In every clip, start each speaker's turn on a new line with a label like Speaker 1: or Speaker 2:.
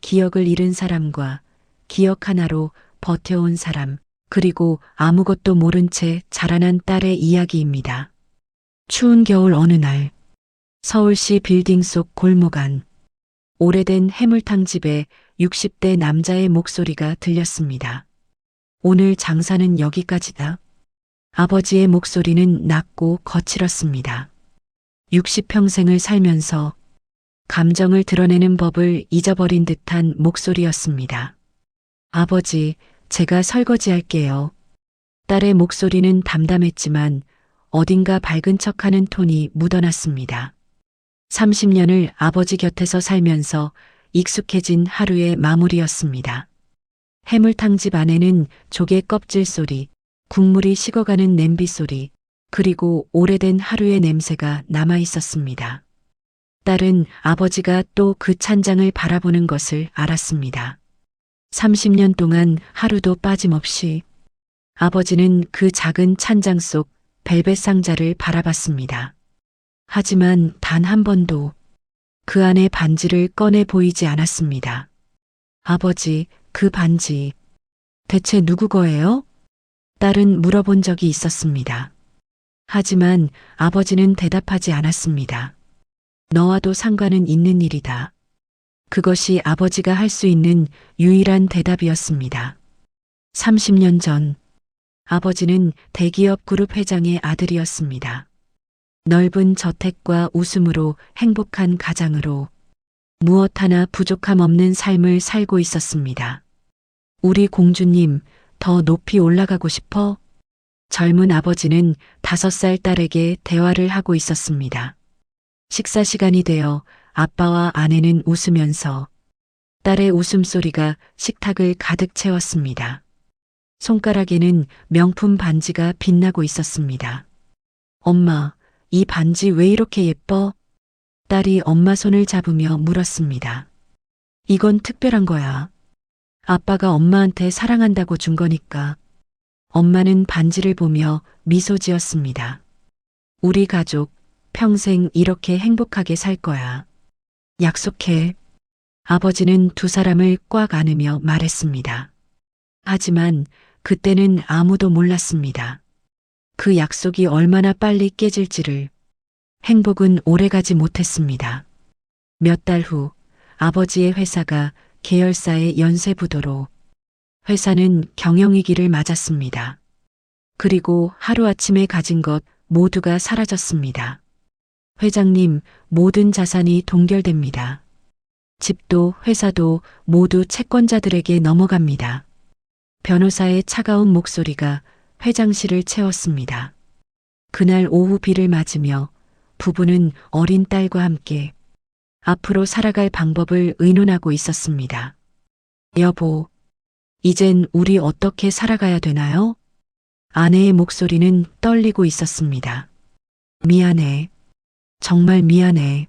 Speaker 1: 기억을 잃은 사람과 기억 하나로 버텨온 사람, 그리고 아무것도 모른 채 자라난 딸의 이야기입니다. 추운 겨울 어느 날, 서울시 빌딩 속 골목 안, 오래된 해물탕 집에 60대 남자의 목소리가 들렸습니다. 오늘 장사는 여기까지다. 아버지의 목소리는 낮고 거칠었습니다. 60평생을 살면서 감정을 드러내는 법을 잊어버린 듯한 목소리였습니다. 아버지, 제가 설거지 할게요. 딸의 목소리는 담담했지만 어딘가 밝은 척하는 톤이 묻어났습니다. 30년을 아버지 곁에서 살면서 익숙해진 하루의 마무리였습니다. 해물탕집 안에는 조개 껍질 소리, 국물이 식어가는 냄비 소리, 그리고 오래된 하루의 냄새가 남아 있었습니다. 딸은 아버지가 또 그 찬장을 바라보는 것을 알았습니다. 30년 동안 하루도 빠짐없이 아버지는 그 작은 찬장 속 벨벳 상자를 바라봤습니다. 하지만 단 한 번도 그 안에 반지를 꺼내 보이지 않았습니다. 아버지, 그 반지 대체 누구 거예요? 딸은 물어본 적이 있었습니다. 하지만 아버지는 대답하지 않았습니다. 너와도 상관은 있는 일이다. 그것이 아버지가 할 수 있는 유일한 대답이었습니다. 30년 전 아버지는 대기업 그룹 회장의 아들이었습니다. 넓은 저택과 웃음으로 행복한 가장으로 무엇 하나 부족함 없는 삶을 살고 있었습니다. 우리 공주님, 더 높이 올라가고 싶어? 젊은 아버지는 다섯 살 딸에게 대화를 하고 있었습니다. 식사 시간이 되어 아빠와 아내는 웃으면서 딸의 웃음소리가 식탁을 가득 채웠습니다. 손가락에는 명품 반지가 빛나고 있었습니다. 엄마, 이 반지 왜 이렇게 예뻐? 딸이 엄마 손을 잡으며 물었습니다. 이건 특별한 거야. 아빠가 엄마한테 사랑한다고 준 거니까. 엄마는 반지를 보며 미소 지었습니다. 우리 가족 평생 이렇게 행복하게 살 거야. 약속해. 아버지는 두 사람을 꽉 안으며 말했습니다. 하지만 그때는 아무도 몰랐습니다. 그 약속이 얼마나 빨리 깨질지를 행복은 오래가지 못했습니다. 몇 달 후 아버지의 회사가 계열사의 연쇄부도로 회사는 경영위기를 맞았습니다. 그리고 하루아침에 가진 것 모두가 사라졌습니다. 회장님, 모든 자산이 동결됩니다. 집도 회사도 모두 채권자들에게 넘어갑니다. 변호사의 차가운 목소리가 회장실을 채웠습니다. 그날 오후 비를 맞으며 부부는 어린 딸과 함께 앞으로 살아갈 방법을 의논하고 있었습니다. 여보, 이젠 우리 어떻게 살아가야 되나요? 아내의 목소리는 떨리고 있었습니다. 미안해. 정말 미안해.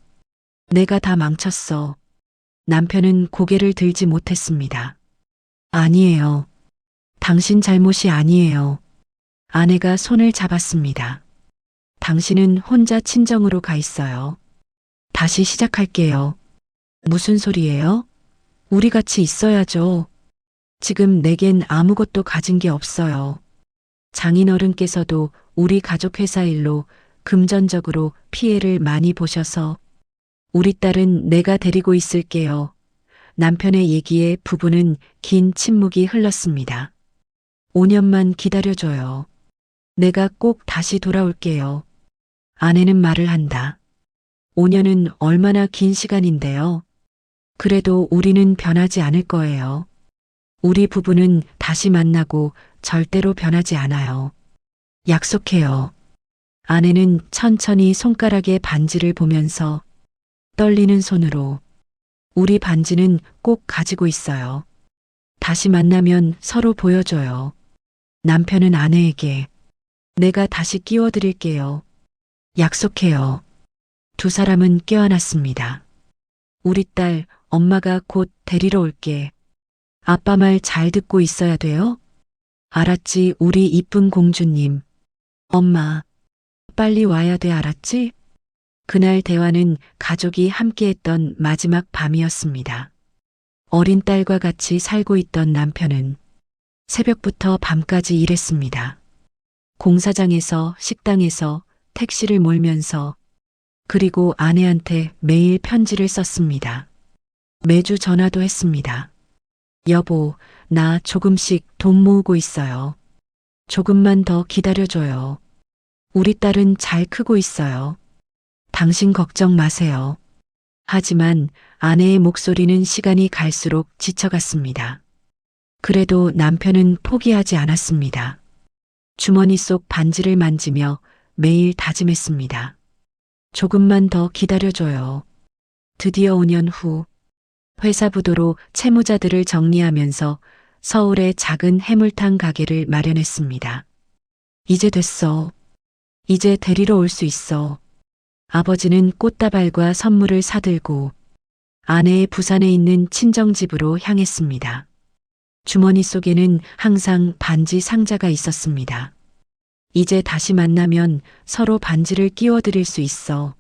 Speaker 1: 내가 다 망쳤어. 남편은 고개를 들지 못했습니다. 아니에요. 당신 잘못이 아니에요. 아내가 손을 잡았습니다. 당신은 혼자 친정으로 가 있어요. 다시 시작할게요. 무슨 소리예요? 우리 같이 있어야죠. 지금 내겐 아무것도 가진 게 없어요. 장인어른께서도 우리 가족 회사 일로 금전적으로 피해를 많이 보셔서 우리 딸은 내가 데리고 있을게요. 남편의 얘기에 부부는 긴 침묵이 흘렀습니다. 5년만 기다려줘요. 내가 꼭 다시 돌아올게요. 아내는 말을 한다. 5년은 얼마나 긴 시간인데요. 그래도 우리는 변하지 않을 거예요. 우리 부부는 다시 만나고 절대로 변하지 않아요. 약속해요. 아내는 천천히 손가락에 반지를 보면서 떨리는 손으로 우리 반지는 꼭 가지고 있어요. 다시 만나면 서로 보여줘요. 남편은 아내에게 내가 다시 끼워드릴게요. 약속해요. 두 사람은 껴안았습니다. 우리 딸, 엄마가 곧 데리러 올게. 아빠 말 잘 듣고 있어야 돼요? 알았지, 우리 이쁜 공주님. 엄마, 빨리 와야 돼, 알았지? 그날 대화는 가족이 함께했던 마지막 밤이었습니다. 어린 딸과 같이 살고 있던 남편은 새벽부터 밤까지 일했습니다. 공사장에서 식당에서 택시를 몰면서 그리고 아내한테 매일 편지를 썼습니다. 매주 전화도 했습니다. 여보, 나 조금씩 돈 모으고 있어요. 조금만 더 기다려줘요. 우리 딸은 잘 크고 있어요. 당신 걱정 마세요. 하지만 아내의 목소리는 시간이 갈수록 지쳐갔습니다. 그래도 남편은 포기하지 않았습니다. 주머니 속 반지를 만지며 매일 다짐했습니다. 조금만 더 기다려줘요. 드디어 5년 후 회사 부도로 채무자들을 정리하면서 서울의 작은 해물탕 가게를 마련했습니다. 이제 됐어. 이제 데리러 올 수 있어. 아버지는 꽃다발과 선물을 사들고 아내의 부산에 있는 친정집으로 향했습니다. 주머니 속에는 항상 반지 상자가 있었습니다. 이제 다시 만나면 서로 반지를 끼워드릴 수 있어.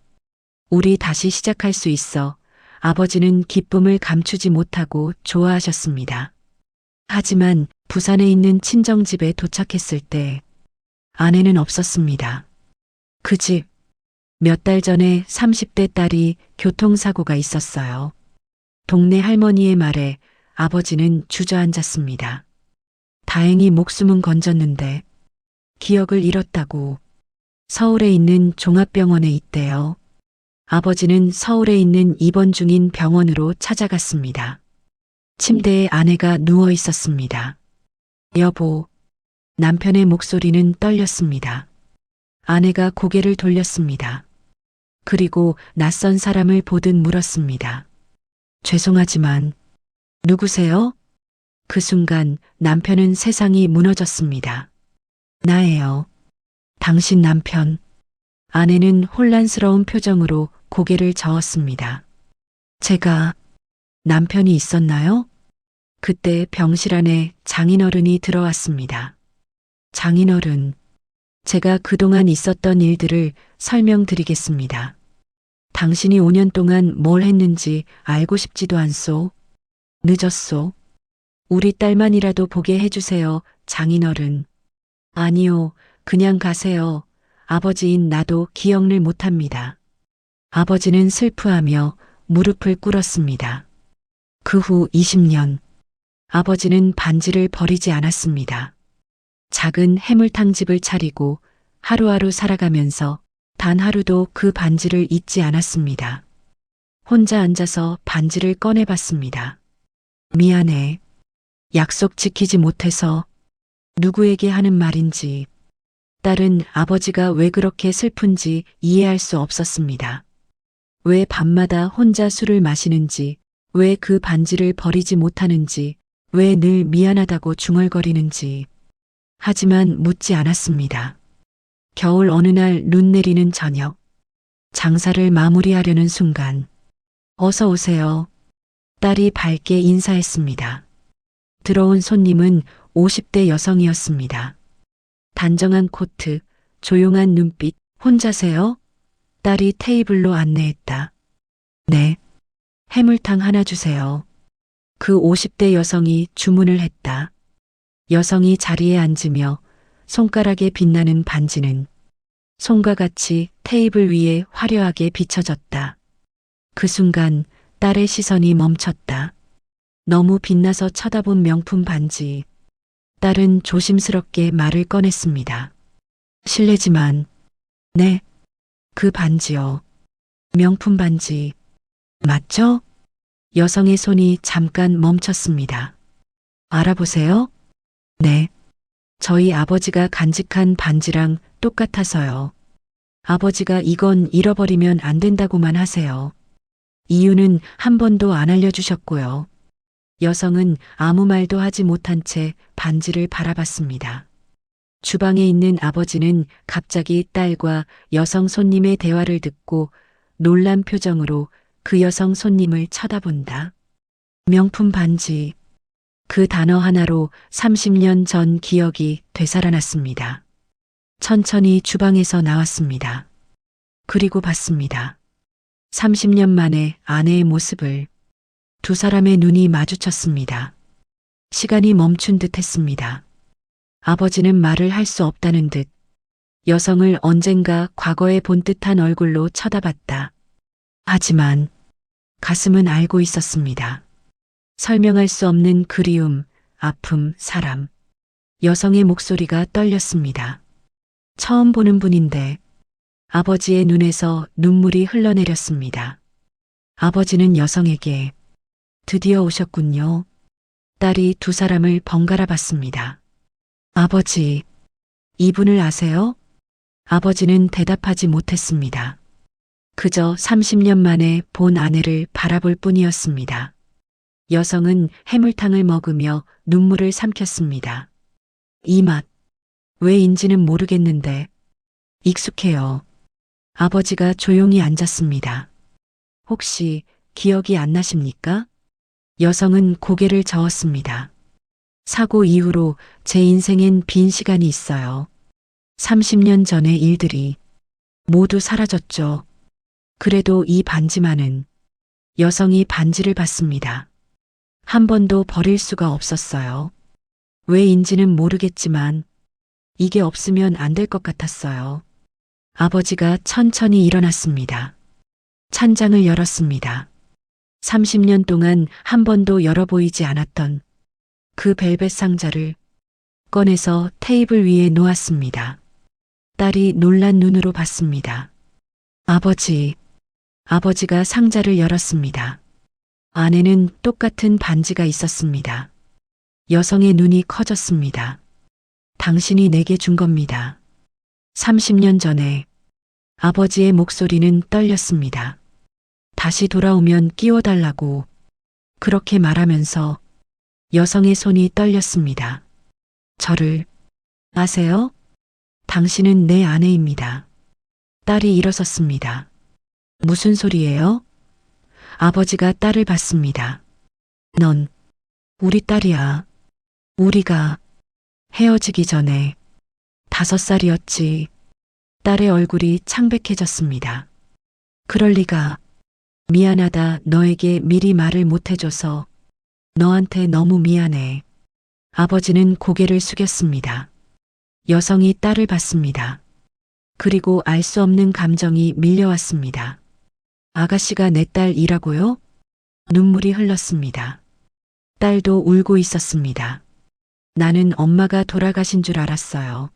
Speaker 1: 우리 다시 시작할 수 있어. 아버지는 기쁨을 감추지 못하고 좋아하셨습니다. 하지만 부산에 있는 친정집에 도착했을 때 아내는 없었습니다. 그 집, 몇 달 전에 30대 딸이 교통사고가 있었어요. 동네 할머니의 말에 아버지는 주저앉았습니다. 다행히 목숨은 건졌는데 기억을 잃었다고 서울에 있는 종합병원에 있대요. 아버지는 서울에 있는 입원 중인 병원으로 찾아갔습니다. 침대에 아내가 누워 있었습니다. 여보, 남편의 목소리는 떨렸습니다. 아내가 고개를 돌렸습니다. 그리고 낯선 사람을 보듯 물었습니다. 죄송하지만 누구세요? 그 순간 남편은 세상이 무너졌습니다. 나예요. 당신 남편. 아내는 혼란스러운 표정으로 고개를 저었습니다. 제가 남편이 있었나요? 그때 병실 안에 장인어른이 들어왔습니다. 장인어른, 제가 그동안 있었던 일들을 설명드리겠습니다. 당신이 5년 동안 뭘 했는지 알고 싶지도 않소. 늦었소. 우리 딸만이라도 보게 해주세요, 장인어른. 아니요, 그냥 가세요. 아버지인 나도 기억을 못합니다. 아버지는 슬프하며 무릎을 꿇었습니다. 그 후 20년, 아버지는 반지를 버리지 않았습니다. 작은 해물탕집을 차리고 하루하루 살아가면서 단 하루도 그 반지를 잊지 않았습니다. 혼자 앉아서 반지를 꺼내봤습니다. 미안해. 약속 지키지 못해서 누구에게 하는 말인지 딸은 아버지가 왜 그렇게 슬픈지 이해할 수 없었습니다. 왜 밤마다 혼자 술을 마시는지, 왜 그 반지를 버리지 못하는지, 왜 늘 미안하다고 중얼거리는지. 하지만 묻지 않았습니다. 겨울 어느 날 눈 내리는 저녁, 장사를 마무리하려는 순간, 어서 오세요. 딸이 밝게 인사했습니다. 들어온 손님은 50대 여성이었습니다. 단정한 코트, 조용한 눈빛, 혼자세요? 딸이 테이블로 안내했다. 네. 해물탕 하나 주세요. 그 50대 여성이 주문을 했다. 여성이 자리에 앉으며 손가락에 빛나는 반지는 손과 같이 테이블 위에 화려하게 비춰졌다. 그 순간 딸의 시선이 멈췄다. 너무 빛나서 쳐다본 명품 반지. 딸은 조심스럽게 말을 꺼냈습니다. 실례지만, 네, 그 반지요. 명품 반지. 맞죠? 여성의 손이 잠깐 멈췄습니다. 알아보세요? 네. 저희 아버지가 간직한 반지랑 똑같아서요. 아버지가 이건 잃어버리면 안 된다고만 하세요. 이유는 한 번도 안 알려주셨고요. 여성은 아무 말도 하지 못한 채 반지를 바라봤습니다. 주방에 있는 아버지는 갑자기 딸과 여성 손님의 대화를 듣고 놀란 표정으로 그 여성 손님을 쳐다본다. 명품 반지. 그 단어 하나로 30년 전 기억이 되살아났습니다. 천천히 주방에서 나왔습니다. 그리고 봤습니다. 30년 만에 아내의 모습을 두 사람의 눈이 마주쳤습니다. 시간이 멈춘 듯 했습니다. 아버지는 말을 할 수 없다는 듯 여성을 언젠가 과거에 본 듯한 얼굴로 쳐다봤다. 하지만 가슴은 알고 있었습니다. 설명할 수 없는 그리움, 아픔, 사람. 여성의 목소리가 떨렸습니다. 처음 보는 분인데 아버지의 눈에서 눈물이 흘러내렸습니다. 아버지는 여성에게 드디어 오셨군요. 딸이 두 사람을 번갈아 봤습니다. 아버지, 이분을 아세요? 아버지는 대답하지 못했습니다. 그저 30년 만에 본 아내를 바라볼 뿐이었습니다. 여성은 해물탕을 먹으며 눈물을 삼켰습니다. 이 맛, 왜인지는 모르겠는데 익숙해요. 아버지가 조용히 앉았습니다. 혹시 기억이 안 나십니까? 여성은 고개를 저었습니다. 사고 이후로 제 인생엔 빈 시간이 있어요. 30년 전의 일들이 모두 사라졌죠. 그래도 이 반지만은 여성이 반지를 받습니다. 한 번도 버릴 수가 없었어요. 왜인지는 모르겠지만 이게 없으면 안 될 것 같았어요. 아버지가 천천히 일어났습니다. 찬장을 열었습니다. 30년 동안 한 번도 열어보이지 않았던 그 벨벳 상자를 꺼내서 테이블 위에 놓았습니다. 딸이 놀란 눈으로 봤습니다. 아버지, 아버지가 상자를 열었습니다. 안에는 똑같은 반지가 있었습니다. 여성의 눈이 커졌습니다. 당신이 내게 준 겁니다. 30년 전에 아버지의 목소리는 떨렸습니다. 다시 돌아오면 끼워달라고 그렇게 말하면서 여성의 손이 떨렸습니다. 저를 아세요? 당신은 내 아내입니다. 딸이 일어섰습니다. 무슨 소리예요? 아버지가 딸을 봤습니다. 넌 우리 딸이야. 우리가 헤어지기 전에 다섯 살이었지. 딸의 얼굴이 창백해졌습니다. 그럴 리가. 미안하다. 너에게 미리 말을 못해줘서 너한테 너무 미안해. 아버지는 고개를 숙였습니다. 여성이 딸을 봤습니다. 그리고 알 수 없는 감정이 밀려왔습니다. 아가씨가 내 딸이라고요? 눈물이 흘렀습니다. 딸도 울고 있었습니다. 나는 엄마가 돌아가신 줄 알았어요.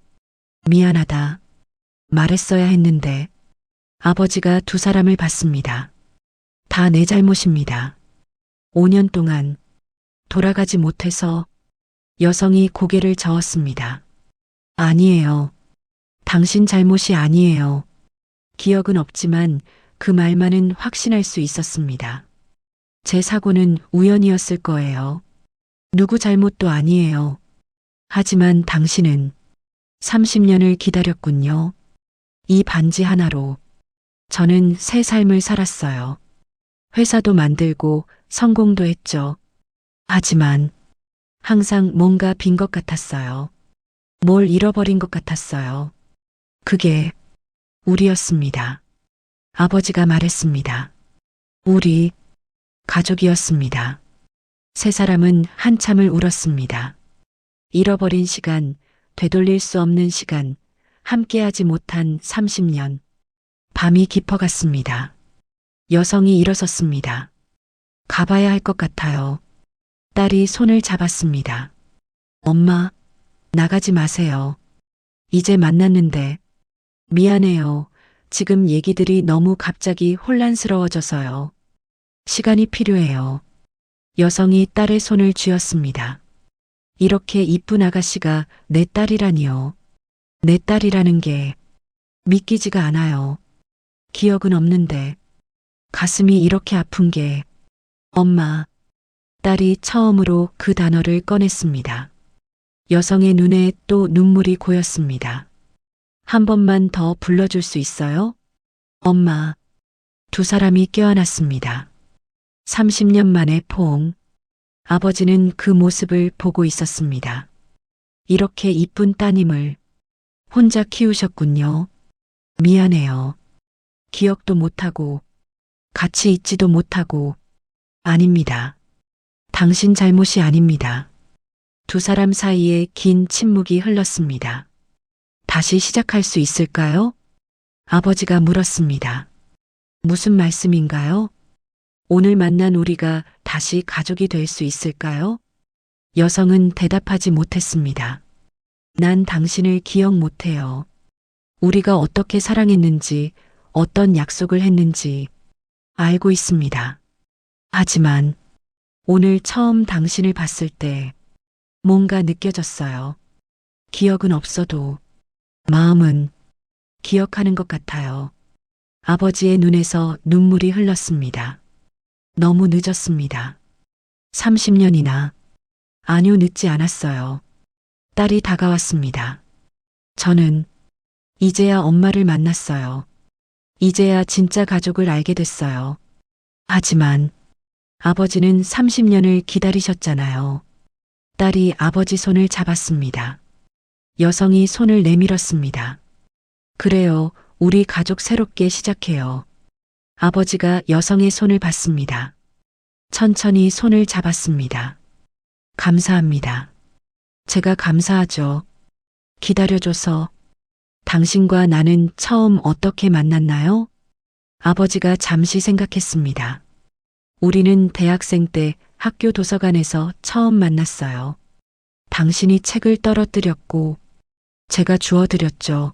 Speaker 1: 미안하다. 말했어야 했는데 아버지가 두 사람을 봤습니다. 다 내 잘못입니다. 5년 동안 돌아가지 못해서 여성이 고개를 저었습니다. 아니에요. 당신 잘못이 아니에요. 기억은 없지만 그 말만은 확신할 수 있었습니다. 제 사고는 우연이었을 거예요. 누구 잘못도 아니에요. 하지만 당신은 30년을 기다렸군요. 이 반지 하나로 저는 새 삶을 살았어요. 회사도 만들고 성공도 했죠. 하지만 항상 뭔가 빈 것 같았어요. 뭘 잃어버린 것 같았어요. 그게 우리였습니다. 아버지가 말했습니다. 우리 가족이었습니다. 세 사람은 한참을 울었습니다. 잃어버린 시간, 되돌릴 수 없는 시간, 함께하지 못한 30년. 밤이 깊어갔습니다. 여성이 일어섰습니다. 가봐야 할 것 같아요. 딸이 손을 잡았습니다. 엄마, 나가지 마세요. 이제 만났는데. 미안해요. 지금 얘기들이 너무 갑자기 혼란스러워져서요. 시간이 필요해요. 여성이 딸의 손을 쥐었습니다. 이렇게 이쁜 아가씨가 내 딸이라니요. 내 딸이라는 게 믿기지가 않아요. 기억은 없는데 가슴이 이렇게 아픈 게 엄마, 딸이 처음으로 그 단어를 꺼냈습니다. 여성의 눈에 또 눈물이 고였습니다. 한 번만 더 불러줄 수 있어요? 엄마. 두 사람이 껴안았습니다. 30년 만에 포옹. 아버지는 그 모습을 보고 있었습니다. 이렇게 이쁜 따님을 혼자 키우셨군요. 미안해요. 기억도 못하고, 같이 있지도 못하고, 아닙니다. 당신 잘못이 아닙니다. 두 사람 사이에 긴 침묵이 흘렀습니다. 다시 시작할 수 있을까요? 아버지가 물었습니다. 무슨 말씀인가요? 오늘 만난 우리가 다시 가족이 될 수 있을까요? 여성은 대답하지 못했습니다. 난 당신을 기억 못해요. 우리가 어떻게 사랑했는지, 어떤 약속을 했는지 알고 있습니다. 하지만 오늘 처음 당신을 봤을 때 뭔가 느껴졌어요. 기억은 없어도 마음은 기억하는 것 같아요. 아버지의 눈에서 눈물이 흘렀습니다. 너무 늦었습니다. 30년이나. 아니요, 늦지 않았어요. 딸이 다가왔습니다. 저는 이제야 엄마를 만났어요. 이제야 진짜 가족을 알게 됐어요. 하지만 아버지는 30년을 기다리셨잖아요. 딸이 아버지 손을 잡았습니다. 여성이 손을 내밀었습니다. 그래요, 우리 가족 새롭게 시작해요. 아버지가 여성의 손을 받습니다. 천천히 손을 잡았습니다. 감사합니다. 제가 감사하죠. 기다려줘서 당신과 나는 처음 어떻게 만났나요? 아버지가 잠시 생각했습니다. 우리는 대학생 때 학교 도서관에서 처음 만났어요. 당신이 책을 떨어뜨렸고 제가 주워드렸죠.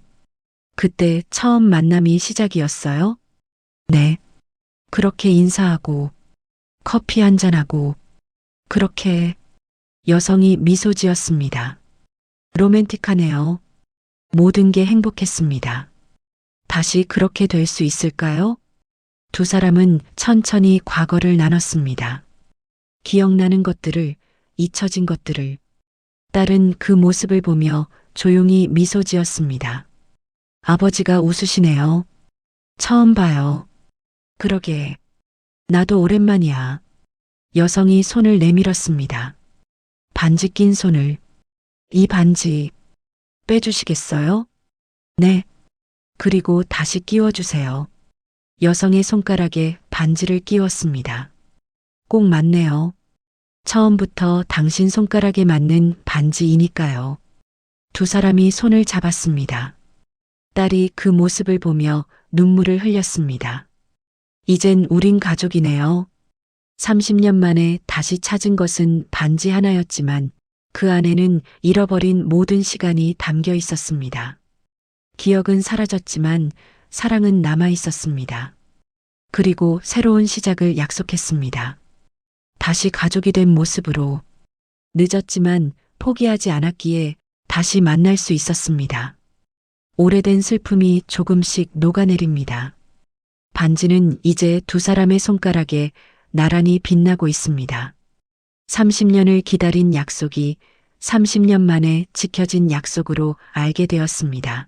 Speaker 1: 그때 처음 만남이 시작이었어요? 네. 그렇게 인사하고 커피 한잔하고 그렇게 여성이 미소 지었습니다. 로맨틱하네요. 모든 게 행복했습니다. 다시 그렇게 될 수 있을까요? 두 사람은 천천히 과거를 나눴습니다. 기억나는 것들을, 잊혀진 것들을. 딸은 그 모습을 보며 조용히 미소 지었습니다. 아버지가 웃으시네요. 처음 봐요. 그러게. 나도 오랜만이야. 여성이 손을 내밀었습니다. 반지 낀 손을. 이 반지 빼주시겠어요? 네. 그리고 다시 끼워주세요. 여성의 손가락에 반지를 끼웠습니다. 꼭 맞네요. 처음부터 당신 손가락에 맞는 반지이니까요. 두 사람이 손을 잡았습니다. 딸이 그 모습을 보며 눈물을 흘렸습니다. 이젠 우린 가족이네요. 30년 만에 다시 찾은 것은 반지 하나였지만 그 안에는 잃어버린 모든 시간이 담겨 있었습니다. 기억은 사라졌지만 사랑은 남아 있었습니다. 그리고 새로운 시작을 약속했습니다. 다시 가족이 된 모습으로 늦었지만 포기하지 않았기에 다시 만날 수 있었습니다. 오래된 슬픔이 조금씩 녹아내립니다. 반지는 이제 두 사람의 손가락에 나란히 빛나고 있습니다. 30년을 기다린 약속이 30년 만에 지켜진 약속으로 알게 되었습니다.